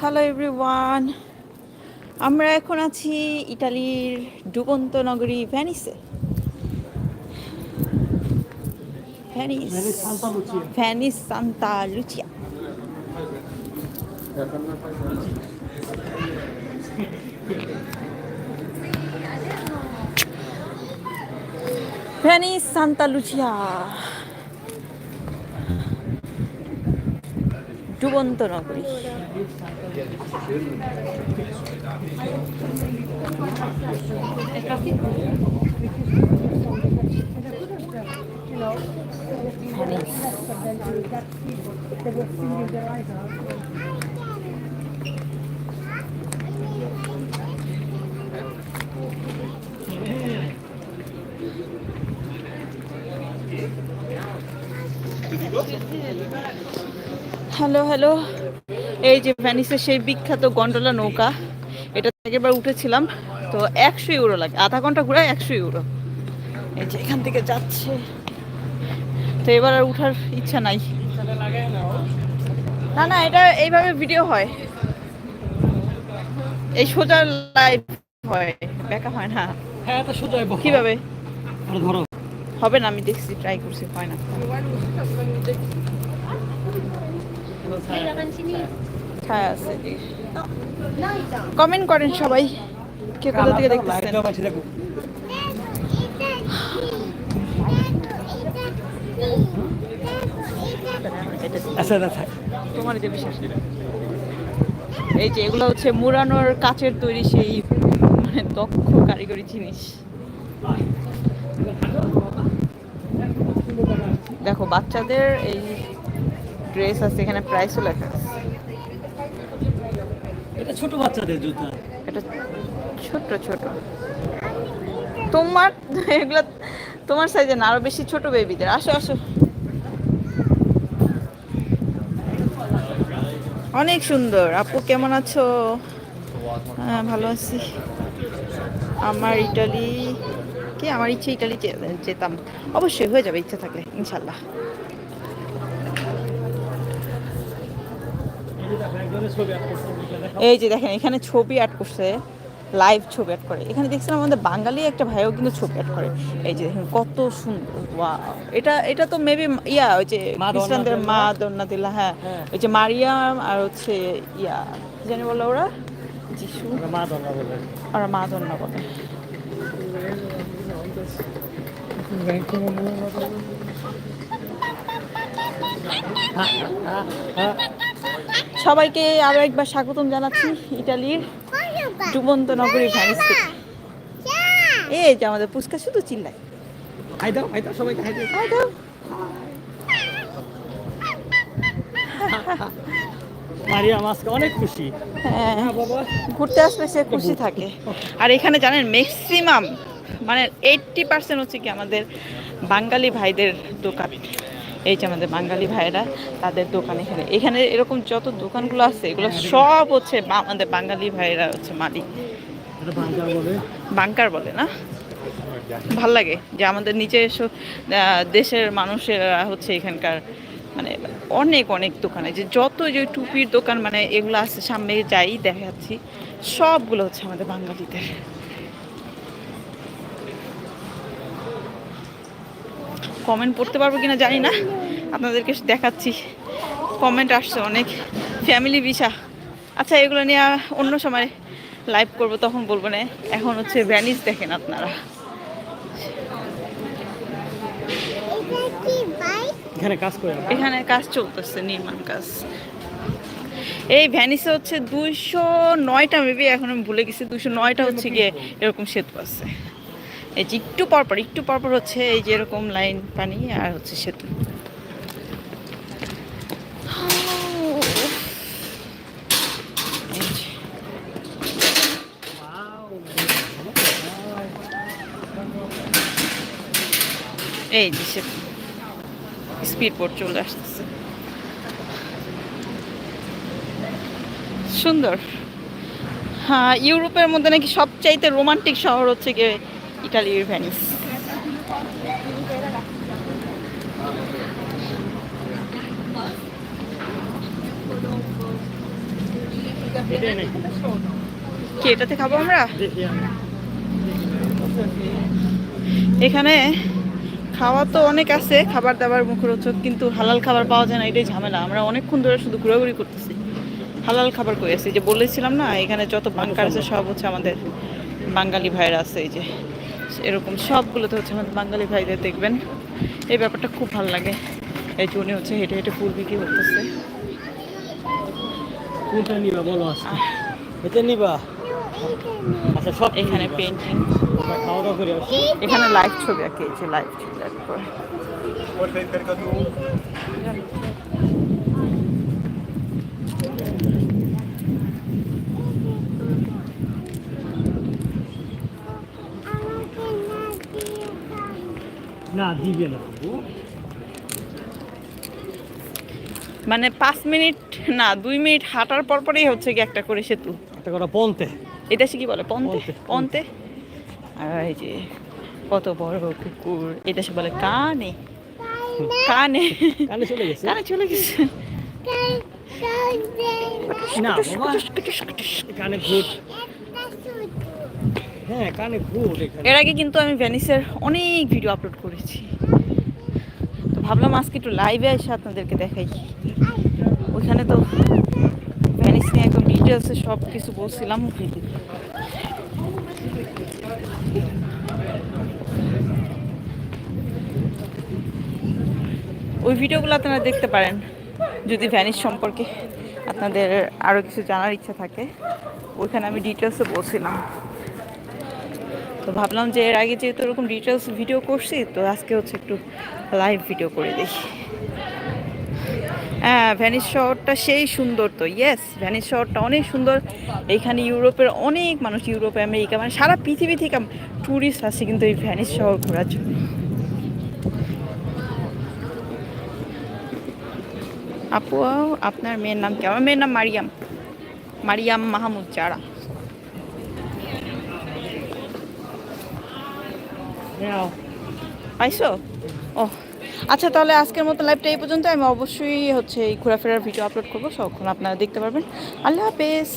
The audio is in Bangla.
হ্যালো এভরিওয়ান আমরা এখন আছি ইটালির ডুবন্ত নগরী ভ্যানিসে Venice Venice Santa Lucia. Venice Santa Lucia. ডুবন্ত নগরী হ্যালো হ্যালো। এই যে ভ্যানিসের সেই বিখ্যাত গন্ডোলা নৌকা এটা থেকে এবার উঠেছিলাম তো একশো ইউরো লাগে আধা ঘণ্টা ঘুরায় একশো ইউরো। এই যে এখান থেকে যাচ্ছে। তো এবার আর উঠার ইচ্ছা নাই। না না এটা এইভাবে ভিডিও হয়। এই সোজা লাইভ হয় ব্যাকা হয় না। হ্যাঁ তো সোজা কীভাবে? ধরো। হবে না আমি দেখছি ট্রাই করছি হয় না। কমেন্ট করেন সবাই, কে কোথা থেকে দেখতেছেন। তোমার যে বিশ্বাস এই যে এগুলো হচ্ছে মুরানোর কাচের তৈরি সেই মানে দক্ষ কারিগরি জিনিস দেখো, বাচ্চাদের এই ড্রেস আছে এখানে প্রাইসও লেখা আছে। এটা ছোট বাচ্চাদের জুতা। এটা ছোট ছোট। তোমার এগুলো তোমার সাইজে না আরও বেশি ছোট বেবিদের আসো আসো। অনেক সুন্দর। আপু কেমন আছো? হ্যাঁ ভালো আছি। আমার ইটালি কি? আমার ইচ্ছে ইটালি যেতাম অবশ্যই হয়ে যাবে ইচ্ছা থাকলে ইনশাল্লাহ। এই যে দেখেন এখানে ছবি অ্যাড করছে লাইভ ছবি অ্যাড করে। এখানে দেখছিলাম আমাদের বাঙালি একটা ভাইও কিন্তু ছবি অ্যাড করে। এই যে দেখেন কত সুন্দর এটা এটা তো মেবি ইয়া ওই যে খ্রিস্টানদের মা দন্নাতিল্লা হ্যাঁ। হ্যাঁ। ওই যে মারিয়াম আর হচ্ছে ইয়া জানি বলো ওরা? যিশু। ওটা মা দরকার বলে। ওরা মা দন্না বলে। সবাইকে আরও একবার স্বাগতম জানাচ্ছি ইটালির ডুবন্ত নগরী ভ্যানিস এই যে আমাদের পুচকা শুধু চিল্লায়। হাই দাও হাই দাও সবাইকে হাই দাও হাই দাও। মারিয়া মাসকে অনেক খুশি। হ্যাঁ হ্যাঁ ঘুরতে আসলে সে খুশি থাকে। আর এখানে জানেন ম্যাক্সিমাম মানে এইটটি পার্সেন্ট হচ্ছে কি আমাদের বাঙালি ভাইদের দোকান। এই যে আমাদের বাঙালি ভাইরা তাদের দোকান এখানে। এখানে এরকম যত দোকানগুলো আছে, এগুলো সব হচ্ছে আমাদের বাঙালি ভাইরা হচ্ছে মালিক। বাংকার বলে, না? ভালো লাগে যে আমাদের নিচে দেশের মানুষেরা হচ্ছে এখানকার মানে অনেক অনেক দোকানে যে যত যে টুপির দোকান মানে এগুলো আছে, সামনে যাই দেখাচ্ছি, সবগুলো হচ্ছে আমাদের বাঙালিদের। কমেন্ট পড়তে পারব কিনা জানি না। আপনাদেরকে দেখাচ্ছি। কমেন্ট আসছে অনেক। Family visa. আচ্ছা এগুলো নিয়ে অন্য সময় লাইভ করব তখন বলব না। এখন হচ্ছে ভ্যানিস দেখেন আপনারা। এখানে কাজ করে এখানে কাজ চলতেছে নির্মাণ কাজ। এই ভ্যানিসে হচ্ছে দুইশো নয়টা মেবি এখন আমি ভুলে গেছি দুইশো নয়টা হচ্ছে গিয়ে এরকম সেতু আছে। এই যে একটু পরপর একটু পরপর হচ্ছে এই যে এরকম লাইন পানি আর হচ্ছে সেতু। এই যে। সেতু। স্পিড বোট চলে আসতেছে। সুন্দর। হ্যাঁ ইউরোপের মধ্যে নাকি সবচাইতে রোমান্টিক শহর হচ্ছে গিয়ে ইটালির ভ্যানিস কি, এটাতে খাব আমরা? এখানে খাওয়া তো অনেক আছে, খাবার দাবার, মুখরোচক, কিন্তু হালাল খাবার পাওয়া যায় না, এটাই ঝামেলা। আমরা অনেকক্ষণ ধরে শুধু ঘোরাঘুরি করতেছি। হালাল খাবার করে আছি? যে বলেছিলাম না, এখানে যত বাঙ্কার আছে সব হচ্ছে আমাদের বাঙালি ভাইরা আছে, এই যে এরকম সবগুলোতে হচ্ছে আমাদের বাঙালি ভাইদের দেখবেন। এই ব্যাপারটা খুব ভালো লাগে। এই যে উনি হচ্ছে হেঁটে হেঁটে ফুল বিক্রি করতেছে। কোনটা নিবা বলো আজকে? এটা নিবা? আচ্ছা সব এখানে পেন্টিং খাওয়া দাওয়া করে এখানে লাইভ ছবি আঁকে এই যে লাইভ ছবি লাইভ না দিবে না। মানে পাঁচ মিনিট না দুই মিনিট হাঁটার পর পরেই হচ্ছে কি একটা করে সেতু। একটা কথা পনতে। এটা সে কি বলে? পন্তে? পন্তে, আর এই যে কত বড় কুকুর এটা সে বলে কানে। কানে। কানে চলে গেছে? কানে চলে গেছে। না কানে ভূত। হ্যাঁ কানে এখানে। এর আগে কিন্তু আমি ভ্যানিসের অনেক ভিডিও আপলোড করেছি। তো ভাবলাম আজকে একটু লাইভে এসে আপনাদেরকে দেখাই। ওইখানে তো ভ্যানিস নিয়ে একদম ডিটেলসে সব কিছু বলছিলাম। ওই ভিডিওগুলো আপনারা দেখতে পারেন, যদি ভ্যানিস সম্পর্কে আপনাদের আরও কিছু জানার ইচ্ছা থাকে। ওইখানে আমি ডিটেলসে বলছিলাম। তো ভাবলাম যে এর আগে যেহেতু এরকম ডিটেলস ভিডিও করছি, তো আজকে হচ্ছে একটু লাইভ ভিডিও করে দিই হ্যাঁ ভ্যানিস শহরটা সেই সুন্দর তো ইয়েস ভ্যানিস শহরটা অনেক সুন্দর। এখানে ইউরোপের অনেক মানুষ, ইউরোপে, আমেরিকা মানে সারা পৃথিবী থেকে ট্যুরিস্ট আসে কিন্তু এই ভ্যানিস শহর ঘোরার জন্য। আপু, আপনার মেয়ের নাম কি? আমার মেয়ের নাম মারিয়াম। মারিয়াম মাহমুদ জারা পাইছো ও আচ্ছা তাহলে আজকের মতো লাইভটা এই পর্যন্ত আমি অবশ্যই হচ্ছে এই ঘোরাফেরার ভিডিও আপলোড করব। সখন আপনারা দেখতে পারবেন। আল্লাহ হাফেজ।